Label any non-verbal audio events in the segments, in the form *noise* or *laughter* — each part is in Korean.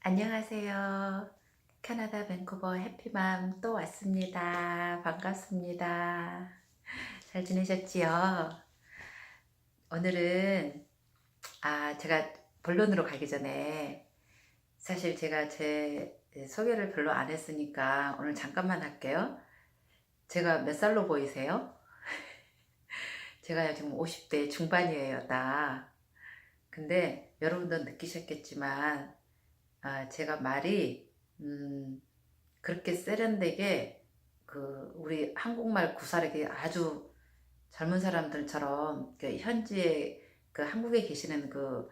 안녕하세요. 캐나다 밴쿠버 해피맘 또 왔습니다. 반갑습니다. 잘 지내셨지요? 오늘은 아 제가 본론으로 가기 전에 사실 제가 제 소개를 별로 안 했으니까 오늘 잠깐만 할게요. 제가 몇 살로 보이세요? *laughs* 제가 지금 50대 중반이에요, 다. 근데 여러분도 느끼셨겠지만 아, 제가 말이 음, 그렇게 세련되게 그 우리 한국말 구사르게 아주 젊은 사람들처럼 그 현지에 그 한국에 계시는 그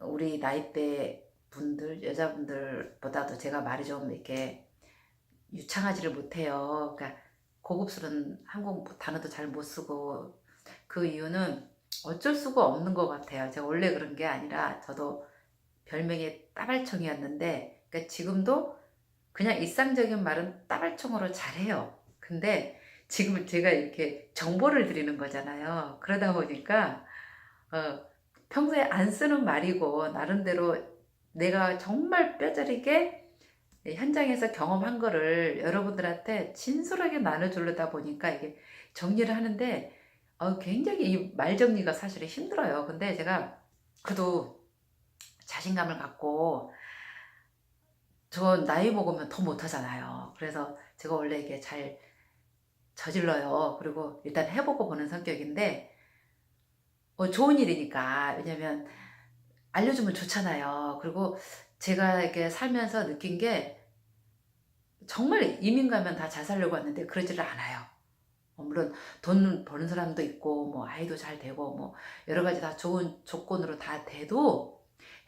우리 나이대 분들 여자분들보다도 제가 말이 좀 이렇게 유창하지를 못해요. 그러니까 고급스러운 한국 단어도 잘 못 쓰고 그 이유는 어쩔 수가 없는 것 같아요. 제가 원래 그런 게 아니라 저도 별명이 따발총이었는데 그러니까 지금도 그냥 일상적인 말은 따발총으로 잘해요. 근데 지금 제가 이렇게 정보를 드리는 거잖아요. 그러다 보니까 어, 평소에 안 쓰는 말이고 나름대로 내가 정말 뼈저리게 현장에서 경험한 거를 여러분들한테 진솔하게 나눠주려다 보니까 이게 정리를 하는데 어, 굉장히 이 말 정리가 사실 힘들어요. 근데 제가 그래도 자신감을 갖고 저 나이 먹으면 더 못하잖아요. 그래서 제가 원래 이게 잘 저질러요. 그리고 일단 해보고 보는 성격인데 어, 좋은 일이니까 왜냐면 알려주면 좋잖아요. 그리고 제가 이렇게 살면서 느낀 게 정말 이민 가면 다 잘 살려고 하는데 그러지를 않아요. 어, 물론 돈 버는 사람도 있고 뭐 아이도 잘 되고 뭐 여러 가지 다 좋은 조건으로 다 돼도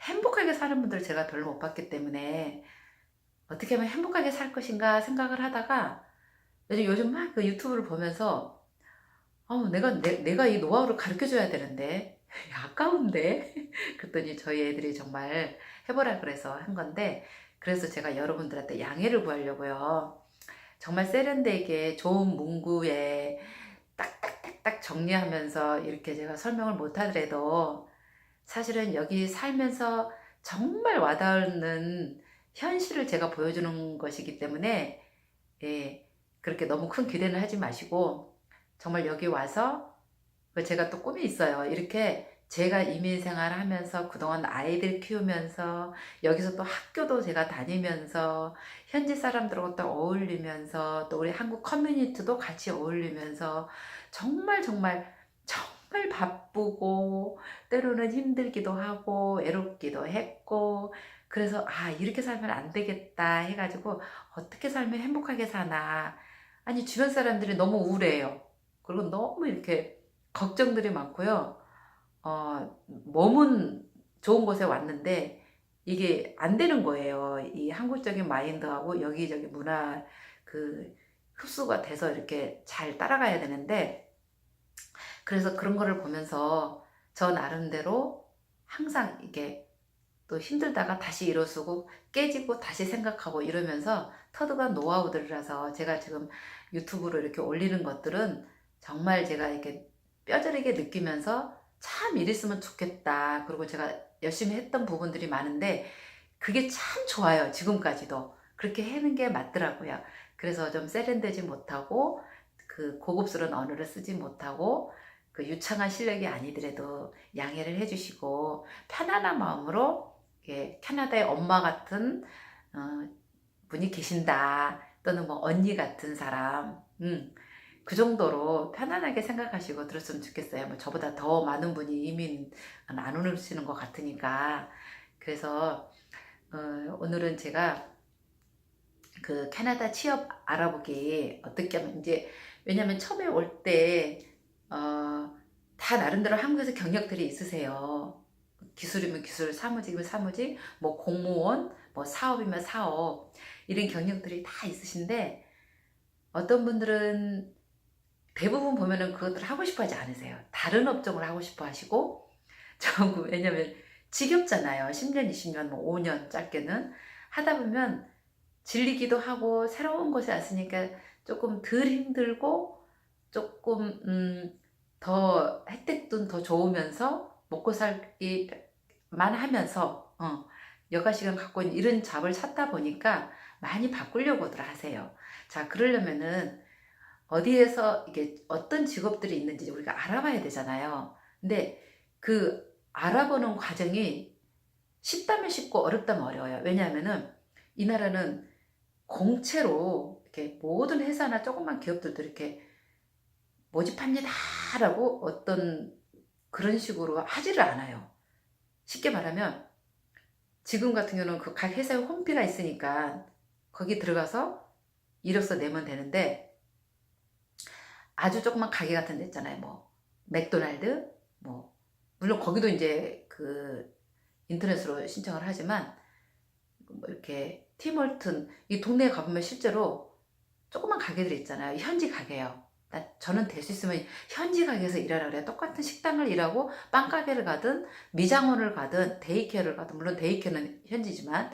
행복하게 사는 분들 제가 별로 못 봤기 때문에 어떻게 하면 행복하게 살 것인가 생각을 하다가 요즘 요즘 막 그 유튜브를 보면서 어, 내가 내, 내가 이 노하우를 가르쳐 줘야 되는데 아까운데 *laughs* 그랬더니 저희 애들이 정말 해보라 그래서 한 건데 그래서 제가 여러분들한테 양해를 구하려고요. 정말 세련되게 좋은 문구에 딱딱딱딱 정리하면서 이렇게 제가 설명을 못 하더라도 사실은 여기 살면서 정말 와닿는 현실을 제가 보여주는 것이기 때문에 예, 그렇게 너무 큰 기대는 하지 마시고 정말 여기 와서 그 제가 또 꿈이 있어요. 이렇게 제가 이민 생활을 하면서 그동안 아이들 키우면서 여기서 또 학교도 제가 다니면서 현지 사람들하고 또 어울리면서 또 우리 한국 커뮤니티도 같이 어울리면서 정말 정말 정말 바쁘고 때로는 힘들기도 하고 외롭기도 했고 그래서 아 이렇게 살면 안 되겠다 해가지고 어떻게 살면 행복하게 사나. 아니 주변 사람들이 너무 우울해요. 그리고 너무 이렇게 걱정들이 많고요. 어 몸은 좋은 곳에 왔는데 이게 안 되는 거예요. 이 한국적인 마인드하고 여기저기 문화 그 흡수가 돼서 이렇게 잘 따라가야 되는데 그래서 그런 거를 보면서 저 나름대로 항상 이게 또 힘들다가 다시 일어서고 깨지고 다시 생각하고 이러면서 터득한 노하우들이라서 제가 지금 유튜브로 이렇게 올리는 것들은 정말 제가 이렇게 뼈저리게 느끼면서 참 이랬으면 좋겠다. 그리고 제가 열심히 했던 부분들이 많은데 그게 참 좋아요. 지금까지도. 그렇게 하는 게 맞더라고요. 그래서 좀 세련되지 못하고 그 고급스러운 언어를 쓰지 못하고 그 유창한 실력이 아니더라도 양해를 해주시고 편안한 마음으로 캐나다의 엄마 같은 어, 분이 계신다 또는 뭐 언니 같은 사람 음, 그 정도로 편안하게 생각하시고 들었으면 좋겠어요. 뭐 저보다 더 많은 분이 이민 안 오시는 것 같으니까 그래서 어, 오늘은 제가 그 캐나다 취업 알아보기 어떻게 하면 이제 왜냐면 처음에 올때 어, 다 나름대로 한국에서 경력들이 있으세요. 기술이면 기술, 사무직이면 사무직, 뭐 공무원, 뭐 사업이면 사업 이런 경력들이 다 있으신데 어떤 분들은 대부분 보면은 그것들 하고 싶어 하지 않으세요. 다른 업종을 하고 싶어 하시고 *laughs* 저 왜냐면 지겹잖아요. 10년, 20년, 뭐 5년 짧게는 하다 보면 질리기도 하고 새로운 곳에 왔으니까 조금 덜 힘들고 조금 음, 더 혜택도 더 좋으면서 먹고 살기만 하면서 어, 여가 갖고 있는 이런 잡을 찾다 보니까 많이 바꾸려고들 하세요. 자, 그러려면은 어디에서 이게 어떤 직업들이 있는지 우리가 알아봐야 되잖아요. 근데 그 알아보는 과정이 쉽다면 쉽고 어렵다면 어려워요. 왜냐하면은 이 나라는 공채로 이렇게 모든 회사나 조그만 기업들도 이렇게 모집합니다 라고 어떤 그런 식으로 하지를 않아요. 쉽게 말하면 지금 같은 경우는 그 각 회사의 홈피가 있으니까 거기 들어가서 이력서 내면 되는데 아주 조그만 가게 같은 데 있잖아요. 뭐 맥도날드 뭐 물론 거기도 이제 그 인터넷으로 신청을 하지만 뭐 이렇게 티몰튼 이 동네에 가보면 실제로 조그만 가게들 있잖아요. 현지 가게요. 나 저는 될 수 있으면 현지 가게에서 일하라 그래요. 똑같은 식당을 일하고 빵가게를 가든 미장원을 가든 데이케어를 가든 물론 데이케어는 현지지만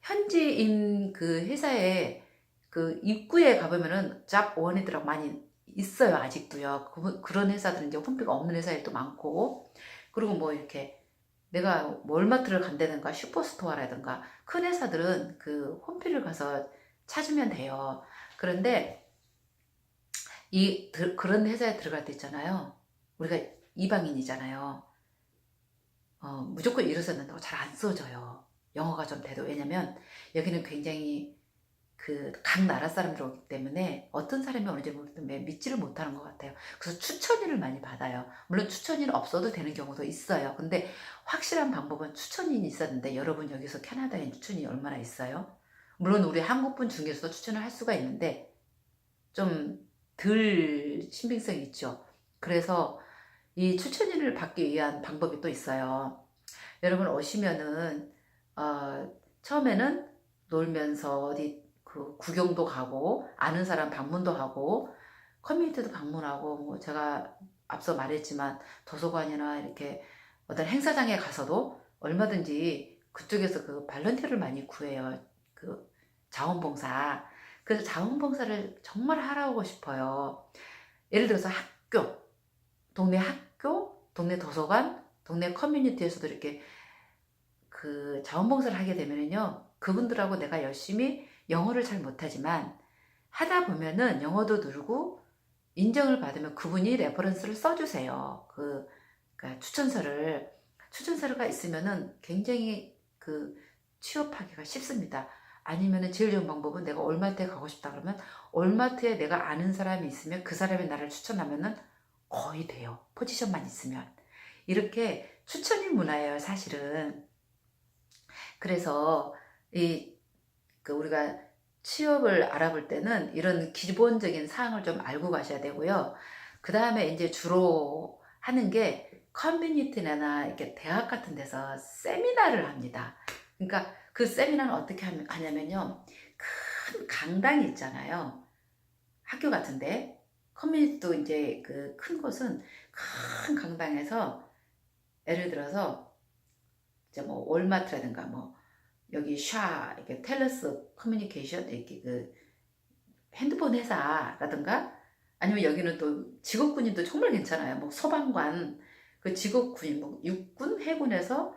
현지인 그 회사에 그 입구에 가보면은 잡 원이더라고 많이 있어요 아직도요. 그, 그런 회사들은 이제 홈피가 없는 회사들도 많고 그리고 뭐 이렇게 내가 월마트를 간다든가 슈퍼스토어라든가 큰 회사들은 그 홈피를 가서 찾으면 돼요. 그런데 이 들- 그런 회사에 들어갈 때 있잖아요. 우리가 이방인이잖아요. 어, 무조건 일어섰는다고 잘 안 써져요. 영어가 좀 돼도 왜냐면 여기는 굉장히 그 각 나라 사람들 오기 때문에 어떤 사람이 오는지 모르겠는데 믿지를 못하는 것 같아요. 그래서 추천인을 많이 받아요. 물론 추천인 없어도 되는 경우도 있어요. 근데 확실한 방법은 추천인이 있었는데 여러분 여기서 캐나다에 추천인이 얼마나 있어요? 물론 우리 한국분 중에서도 추천을 할 수가 있는데 좀 덜 신빙성이 있죠. 그래서 이 추천인을 받기 위한 방법이 또 있어요. 여러분 오시면은 어, 처음에는 놀면서 어디 그 구경도 가고 아는 사람 방문도 하고 커뮤니티도 방문하고 뭐 제가 앞서 말했지만 도서관이나 이렇게 어떤 행사장에 가서도 얼마든지 그쪽에서 그 발런티어를 많이 구해요. 그 자원봉사. 그래서 자원봉사를 정말 하라고 싶어요. 예를 들어서 학교, 동네 학교, 동네 도서관, 동네 커뮤니티에서도 이렇게 그 자원봉사를 하게 되면요. 그분들하고 내가 열심히 영어를 잘 못하지만 하다 보면은 영어도 늘고 인정을 받으면 그분이 레퍼런스를 써주세요. 그 그러니까 추천서를 추천서가 있으면은 굉장히 그 취업하기가 쉽습니다. 아니면은 제일 좋은 방법은 내가 올마트에 가고 싶다 그러면 올마트에 내가 아는 사람이 있으면 그 사람이 나를 추천하면은 거의 돼요. 포지션만 있으면 이렇게 추천인 문화예요, 사실은. 그래서 이 그 우리가 취업을 알아볼 때는 이런 기본적인 사항을 좀 알고 가셔야 되고요. 그 다음에 이제 주로 하는 게 커뮤니티나 이렇게 대학 같은 데서 세미나를 합니다. 그러니까 그 세미나는 어떻게 하냐면요. 큰 강당이 있잖아요. 학교 같은데. 커뮤니티도 이제 그 큰 곳은 큰 강당에서 예를 들어서 이제 뭐 월마트라든가 뭐 여기 샤 이렇게 텔레스 커뮤니케이션 이렇게 그 핸드폰 회사라든가 아니면 여기는 또 직업군인도 정말 괜찮아요. 뭐 소방관 그 직업군인 뭐 육군 해군에서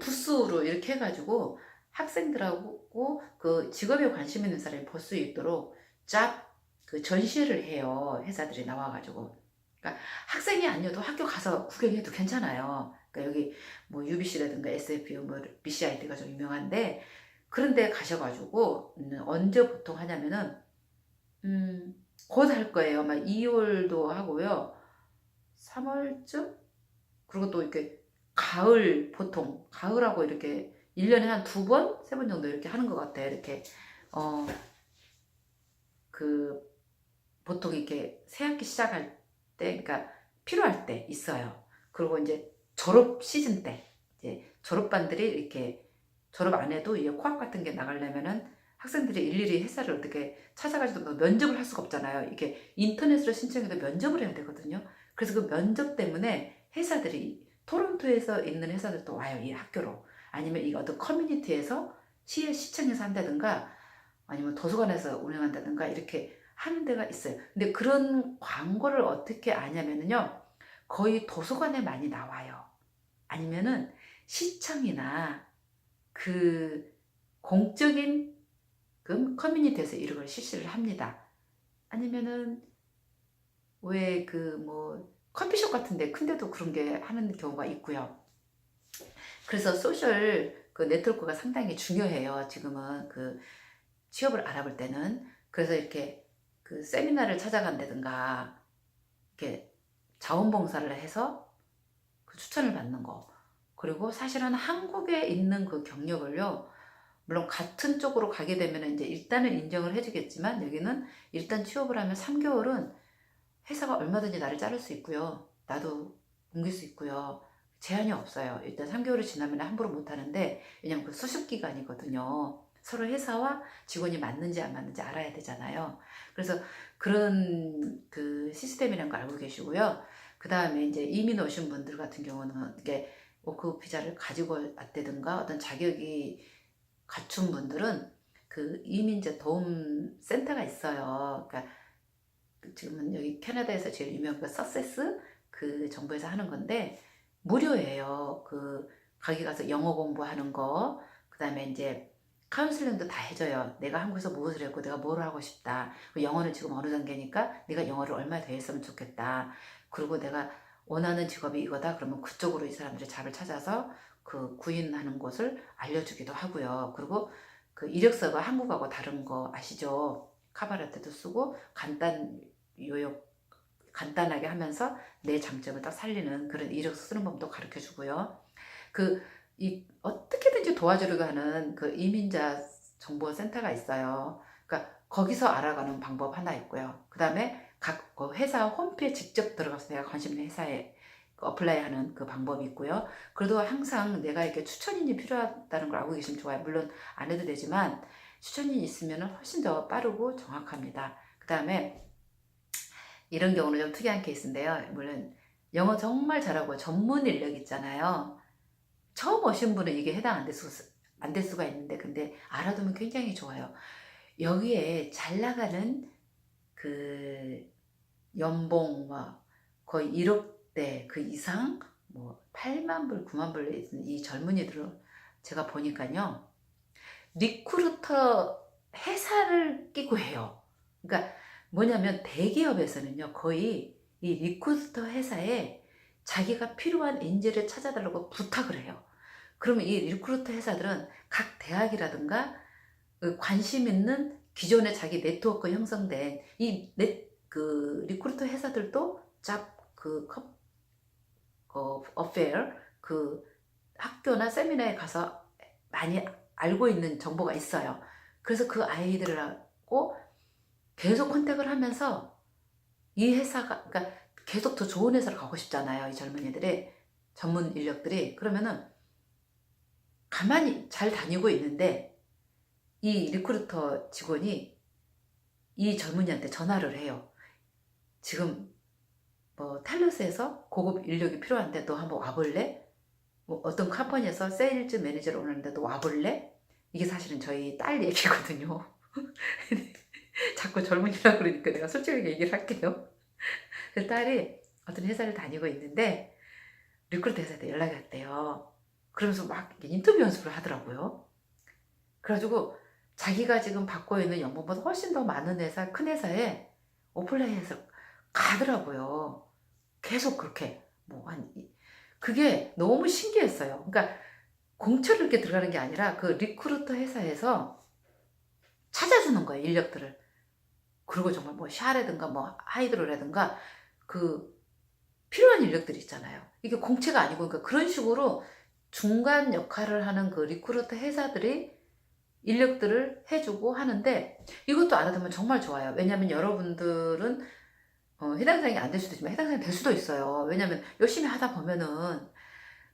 부스로 이렇게 해가지고 학생들하고 그 직업에 관심 있는 사람이 볼 수 있도록 짭그 전시를 해요. 회사들이 나와가지고. 그러니까 학생이 아니어도 학교 가서 구경해도 괜찮아요. 그러니까 여기 뭐 UBC라든가 SFU, 뭐 BCIT가 좀 유명한데 그런데 가셔가지고 음, 언제 보통 하냐면은 음, 곧 할 거예요. 아마 2월도 하고요. 3월쯤? 그리고 또 이렇게 가을 보통 가을하고 이렇게 1년에 한 두 번, 세 번 정도 이렇게 하는 것 같아요. 이렇게 어 그 보통 이렇게 새 학기 시작할 때, 그러니까 필요할 때 있어요. 그리고 이제 졸업 시즌 때 이제 졸업반들이 이렇게 졸업 안 해도 이제 코앞 같은 게 나가려면은 학생들이 일일이 회사를 어떻게 찾아가지고 뭐 면접을 할 수가 없잖아요. 이게 인터넷으로 신청해도 면접을 해야 되거든요. 그래서 그 면접 때문에 회사들이 토론토에서 있는 회사들도 와요. 이 학교로. 아니면 이 어떤 커뮤니티에서 시에 시청에서 한다든가 아니면 도서관에서 운영한다든가 이렇게 하는 데가 있어요. 근데 그런 광고를 어떻게 아냐면요. 거의 도서관에 많이 나와요. 아니면은 시청이나 그 공적인 그 커뮤니티에서 이런 걸 실시를 합니다. 아니면은 왜 그 뭐 커피숍 같은데 큰데도 그런 게 하는 경우가 있고요. 그래서 소셜 그 네트워크가 상당히 중요해요. 지금은 그 취업을 알아볼 때는. 그래서 이렇게 그 세미나를 찾아간다든가 이렇게 자원봉사를 해서 그 추천을 받는 거. 그리고 사실은 한국에 있는 그 경력을요 물론 같은 쪽으로 가게 되면 이제 일단은 인정을 해주겠지만 여기는 일단 취업을 하면 3개월은 회사가 얼마든지 나를 자를 수 있고요. 나도 옮길 수 있고요 제한이 없어요 일단 3개월이 지나면 함부로 못 하는데 왜냐면 그 수습 기간이거든요 서로 회사와 직원이 맞는지 안 맞는지 알아야 되잖아요. 그래서 그런 그 시스템이라는 걸 알고 계시고요. 그 다음에 이제 이민 오신 분들 같은 경우는 이게 워크 비자를 가지고 왔다든가 어떤 자격이 갖춘 분들은 그 이민자 도움 센터가 있어요. 그러니까 지금은 여기 캐나다에서 제일 유명한 그 서세스 그 정부에서 하는 건데 무료예요. 그 거기 가서 영어 공부하는 거, 그 다음에 이제 카운슬링도 다 해줘요. 내가 한국에서 무엇을 했고 내가 뭘 하고 싶다. 그 영어는 지금 어느 단계니까 네가 영어를 얼마 더 했으면 좋겠다. 그리고 내가 원하는 직업이 이거다. 그러면 그쪽으로 이 사람들의 잡을 찾아서 그 구인하는 곳을 알려주기도 하고요. 그리고 그 이력서가 한국하고 다른 거 아시죠? 카바레트도 쓰고 간단 요약 간단하게 하면서 내 장점을 딱 살리는 그런 이력서 쓰는 법도 가르쳐 주고요. 그 이 어떻게든지 도와주려고 하는 그 이민자 정보 센터가 있어요. 그러니까 거기서 알아가는 방법 하나 있고요. 그 다음에 각 회사 홈페이지 직접 들어가서 내가 관심 있는 회사에 어플라이 하는 그 방법이 있고요. 그래도 항상 내가 이렇게 추천인이 필요하다는 걸 알고 계시면 좋아요. 물론 안 해도 되지만 추천인이 있으면 훨씬 더 빠르고 정확합니다. 그 다음에 이런 경우는 좀 특이한 케이스인데요. 물론 영어 정말 잘하고 전문 인력 있잖아요. 처음 오신 분은 이게 해당 안 될, 수가 있는데 근데 알아두면 굉장히 좋아요. 여기에 잘 나가는 그 연봉 막 거의 1억대 그 이상 뭐 8만 불, 9만 불 이 젊은이들을 제가 보니까요. 리크루터 회사를 끼고 해요. 그러니까 뭐냐면 대기업에서는요. 거의 이 리크루터 회사에 자기가 필요한 인재를 찾아달라고 부탁을 해요. 그러면 이 리크루터 회사들은 각 대학이라든가 그 관심 있는 기존에 자기 네트워크 형성된 이 네, 그 리크루터 회사들도 잡그 어, 어페어 그 학교나 세미나에 가서 많이 알고 있는 정보가 있어요. 그래서 그 아이들하고 계속 컨택을 하면서 이 회사가 그러니까 계속 더 좋은 회사를 가고 싶잖아요. 이 젊은이들이 전문 인력들이 그러면은 가만히 잘 다니고 있는데 이 리크루터 직원이 이 젊은이한테 전화를 해요. 지금 뭐 탈러스에서 고급 인력이 필요한데 너 한번 와볼래? 뭐 어떤 컴퍼니에서 세일즈 매니저로 오는데 너 와볼래? 이게 사실은 저희 딸 얘기거든요. *laughs* 자꾸 젊은이라 그러니까 내가 솔직하게 얘기를 할게요. 그 딸이 어떤 회사를 다니고 있는데 리크루터 회사에 연락이 왔대요. 그러면서 막 인터뷰 연습을 하더라고요. 그래가지고 자기가 지금 받고 있는 연봉보다 훨씬 더 많은 회사, 큰 회사에 오플라인에서 가더라고요. 계속 그렇게 뭐 한 그게 너무 신기했어요. 그러니까 공채로 이렇게 들어가는 게 아니라 그 리크루터 회사에서 찾아주는 거예요, 인력들을. 그리고 정말 뭐 샤라든가 뭐 하이드로라든가 그 필요한 인력들이 있잖아요. 이게 공채가 아니고 그러니까 그런 식으로 중간 역할을 하는 그 리크루터 회사들이 인력들을 해주고 하는데 이것도 알아두면 정말 좋아요. 왜냐하면 여러분들은 어, 해당 사항이 안 될 수도 있지만 해당 사항이 될 수도 있어요. 왜냐하면 열심히 하다 보면은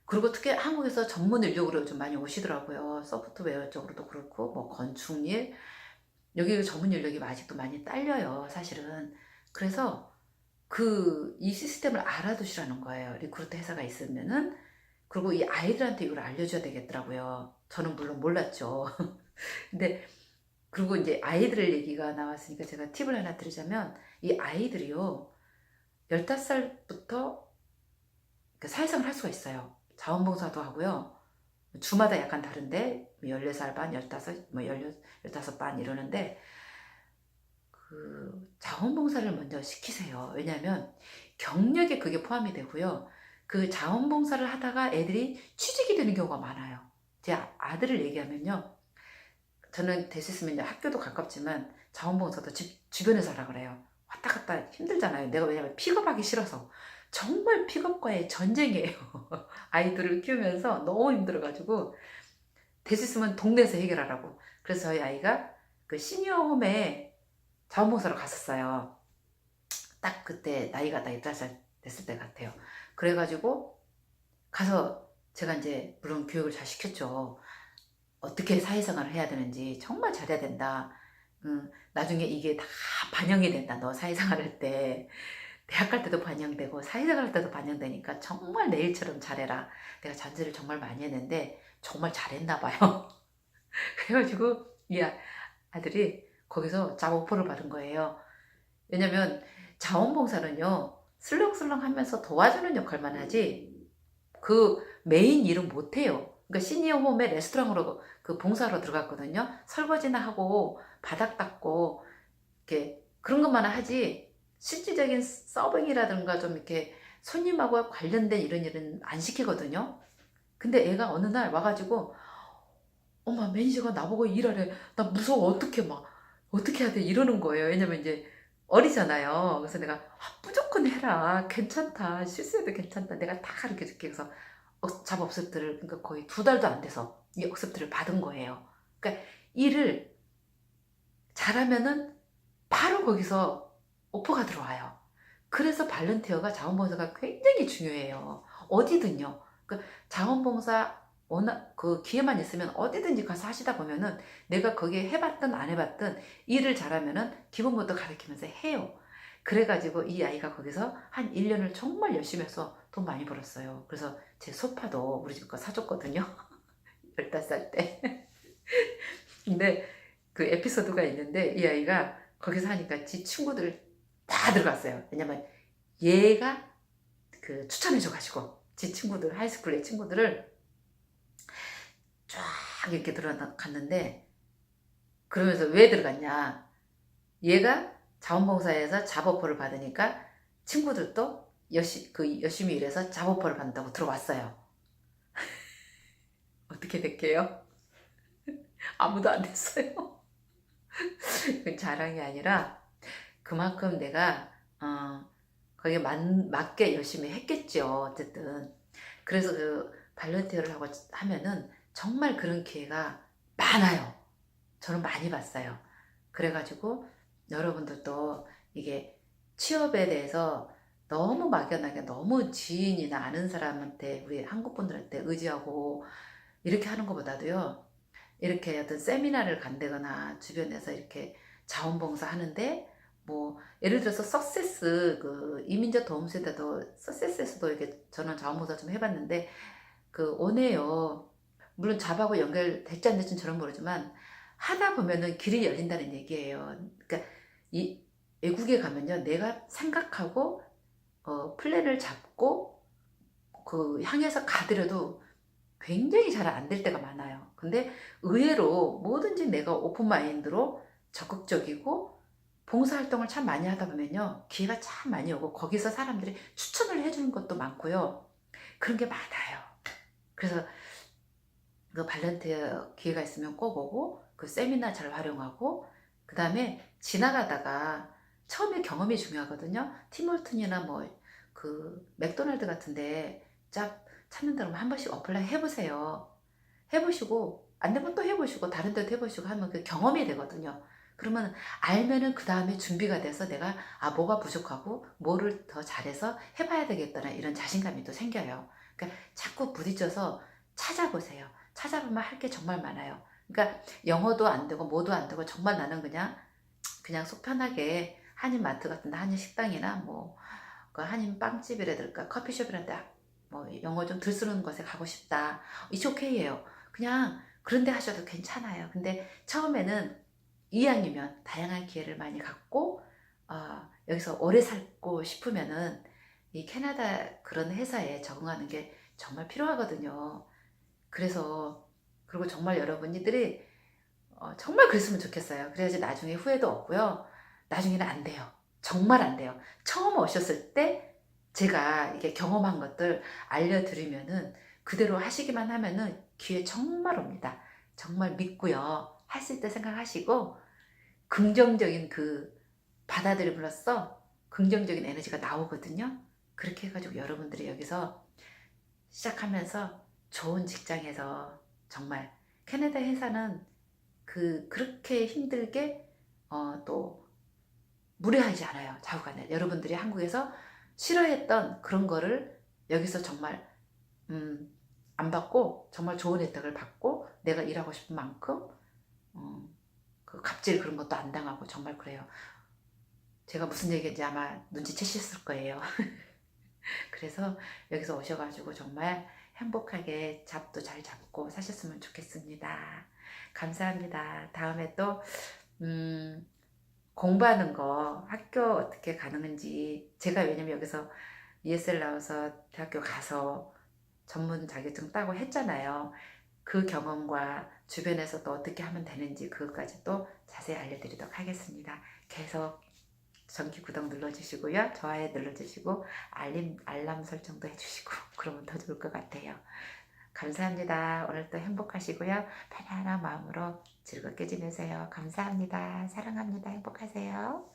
그리고 특히 한국에서 전문 인력으로 좀 많이 오시더라고요. 소프트웨어 쪽으로도 그렇고 뭐 건축일 여기 전문 인력이 아직도 많이 딸려요. 사실은 그래서 그 이 시스템을 알아두시라는 거예요. 리크루터 회사가 있으면은 그리고 이 아이들한테 이걸 알려줘야 되겠더라고요. 저는 물론 몰랐죠. *laughs* 근데 그리고 이제 아이들 얘기가 나왔으니까 제가 팁을 하나 드리자면 이 아이들이요 15살부터 그 사회생활 할 수가 있어요. 자원봉사도 하고요. 주마다 약간 다른데 14살 반, 15, 뭐 16, 15반 이러는데 그 자원봉사를 먼저 시키세요. 왜냐하면 경력에 그게 포함이 되고요. 그 자원봉사를 하다가 애들이 취직이 되는 경우가 많아요. 제 아- 아들을 얘기하면요. 저는 이제 학교도 가깝지만 자원봉사도 집 주변에서 하라 그래요. 왔다 갔다 힘들잖아요. 내가 왜냐면 픽업하기 싫어서 정말 픽업과의 전쟁이에요. *laughs* 아이들을 키우면서 너무 힘들어가지고 될수 있으면 동네에서 해결하라고. 그래서 저희 아이가 그 시니어홈에 자원봉사로 갔었어요. 딱 그때 나이가 나 12살 됐을 때 같아요. 그래가지고 가서 제가 이제 물론 교육을 잘 시켰죠. 어떻게 사회생활을 해야 되는지 정말 잘해야 된다. 음, 나중에 이게 다 반영이 된다. 너 사회생활 할 때. 대학 갈 때도 반영되고 사회생활 할 때도 반영되니까 정말 내 일처럼 잘해라. 내가 전제를 정말 많이 했는데 정말 잘했나 봐요. *laughs* 그래가지고 이 아- 아들이 거기서 작업포를 받은 거예요. 왜냐면 자원봉사는요 슬렁슬렁 하면서 도와주는 역할만 하지 그 메인 일은 못해요. 그러니까 시니어 홈에 레스토랑으로 그 봉사로 들어갔거든요. 설거지나 하고 바닥 닦고 이렇게 그런 것만 하지 실질적인 서빙이라든가 좀 이렇게 손님하고 관련된 이런 일은 안 시키거든요. 근데 애가 어느 날 와가지고 엄마 매니저가 나보고 일하래 나 무서워 어떻게 막 어떻게 해야 돼 이러는 거예요. 왜냐면 이제 어리잖아요. 그래서 내가 아, 무조건 해라 괜찮다 실수해도 괜찮다 내가 다 가르쳐 줄게 그래서 억- 잡업습들을 그러니까 거의 두 달도 안 돼서 이 억습들을 받은 거예요. 그러니까 일을 잘하면은 바로 거기서 오퍼가 들어와요. 그래서 발렌티어가 자원봉사가 굉장히 중요해요. 어디든요. 그러니까 자원봉사 워낙 그 기회만 있으면 어디든지 가서 하시다 보면은 내가 거기에 해봤든 안 해봤든 일을 잘하면은 기본부터 가르치면서 해요. 그래가지고 이 아이가 거기서 한 1년을 정말 열심히 해서 돈 많이 벌었어요. 그래서 제 소파도 우리 집 거 사줬거든요. *laughs* 15살 때. *laughs* 근데 그 에피소드가 있는데 이 아이가 거기서 하니까 지 친구들 다 들어갔어요. 왜냐면 얘가 그 추천해줘가지고 지 친구들 하이스쿨의 친구들을 쫙 이렇게 들어갔는데 그러면서 왜 들어갔냐? 얘가 자원봉사에서 잡어포를 받으니까 친구들도 열심, 그 열심히 일해서 잡어포를 받는다고 들어왔어요. *laughs* 어떻게 됐게요? *laughs* 아무도 안 됐어요. *laughs* 그 자랑이 아니라 그만큼 내가 어, 거기에 맞, 맞게 열심히 했겠죠. 어쨌든 그래서 그 발렌티어를 하고 하면은 정말 그런 기회가 많아요. 저는 많이 봤어요. 그래가지고 여러분들도 이게 취업에 대해서 너무 막연하게 너무 지인이나 아는 사람한테 우리 한국 분들한테 의지하고 이렇게 하는 것보다도요. 이렇게 어떤 세미나를 간다거나 주변에서 이렇게 자원봉사 하는데 뭐 예를 들어서 석세스 그 이민자 도움센터도 석세스에서도 이렇게 저는 자원봉사 좀 해봤는데 그 오네요. 물론 잡하고 연결될지 안 될지는 저는 모르지만 하다 보면은 길이 열린다는 얘기예요. 그러니까 이 외국에 가면요, 내가 생각하고 어, 플랜을 잡고 그 향해서 가더라도 굉장히 잘 안 될 때가 많아요. 근데 의외로 뭐든지 내가 오픈 마인드로 적극적이고 봉사활동을 참 많이 하다 보면요, 기회가 참 많이 오고 거기서 사람들이 추천을 해주는 것도 많고요. 그런 게 많아요. 그래서 그 발렌티어 기회가 있으면 꼭 오고 그 세미나 잘 활용하고 그 다음에 지나가다가 처음에 경험이 중요하거든요. 티몰튼이나 뭐 그 맥도날드 같은데 짭 찾는 데로 한 번씩 어플라이 해보세요. 해보시고 안 되면 또 해보시고 다른 데도 해보시고 하면 그 경험이 되거든요. 그러면 알면은 그 다음에 준비가 돼서 내가 아 뭐가 부족하고 뭐를 더 잘해서 해봐야 되겠다는 이런 자신감이 또 생겨요. 그러니까 자꾸 부딪혀서 찾아보세요. 찾아보면 할 게 정말 많아요. 그러니까 영어도 안 되고 뭐도 안 되고 정말 나는 그냥 그냥 속 편하게 한인 마트 같은 데 한인 식당이나 뭐그 한인 빵집이라든가 커피숍이라든가 뭐 영어 좀 들쓰는 곳에 가고 싶다. 이츠 오케이예요. 그냥 그런 데 하셔도 괜찮아요. 근데 처음에는 이왕이면 다양한 기회를 많이 갖고 어, 여기서 오래 살고 싶으면은 이 캐나다 그런 회사에 적응하는 게 정말 필요하거든요. 그래서 그리고 정말 여러분들이 어, 정말 그랬으면 좋겠어요. 그래야지 나중에 후회도 없고요. 나중에는 안 돼요. 정말 안 돼요. 처음 오셨을 때 제가 이게 경험한 것들 알려드리면은 그대로 하시기만 하면은 기회 정말 옵니다. 정말 믿고요. 할 수 있다 생각하시고 긍정적인 그 받아들임으로써 긍정적인 에너지가 나오거든요. 그렇게 해가지고 여러분들이 여기서 시작하면서 좋은 직장에서 정말 캐나다 회사는 그 그렇게 힘들게 어, 또 무례하지 않아요. 좌우간에 여러분들이 한국에서 싫어했던 그런 거를 여기서 정말 음, 안 받고 정말 좋은 혜택을 받고 내가 일하고 싶은 만큼 어, 그 갑질 그런 것도 안 당하고 정말 그래요. 제가 무슨 얘기인지 아마 눈치채셨을 거예요. *laughs* 그래서 여기서 오셔가지고 정말 행복하게 잡도 잘 잡고 사셨으면 좋겠습니다. 감사합니다. 다음에 또, 음, 공부하는 거 학교 어떻게 가능한지 제가 왜냐면 여기서 ESL 나와서 대학교 가서 전문 자격증 따고 했잖아요. 그 경험과 주변에서 또 어떻게 하면 되는지 그것까지 또 자세히 알려드리도록 하겠습니다. 계속 전기 구독 눌러주시고요. 좋아요 눌러주시고 알림, 알람 설정도 해주시고 *laughs* 그러면 더 좋을 것 같아요. 감사합니다. 오늘도 행복하시고요. 편안한 마음으로 즐겁게 지내세요. 감사합니다. 사랑합니다. 행복하세요.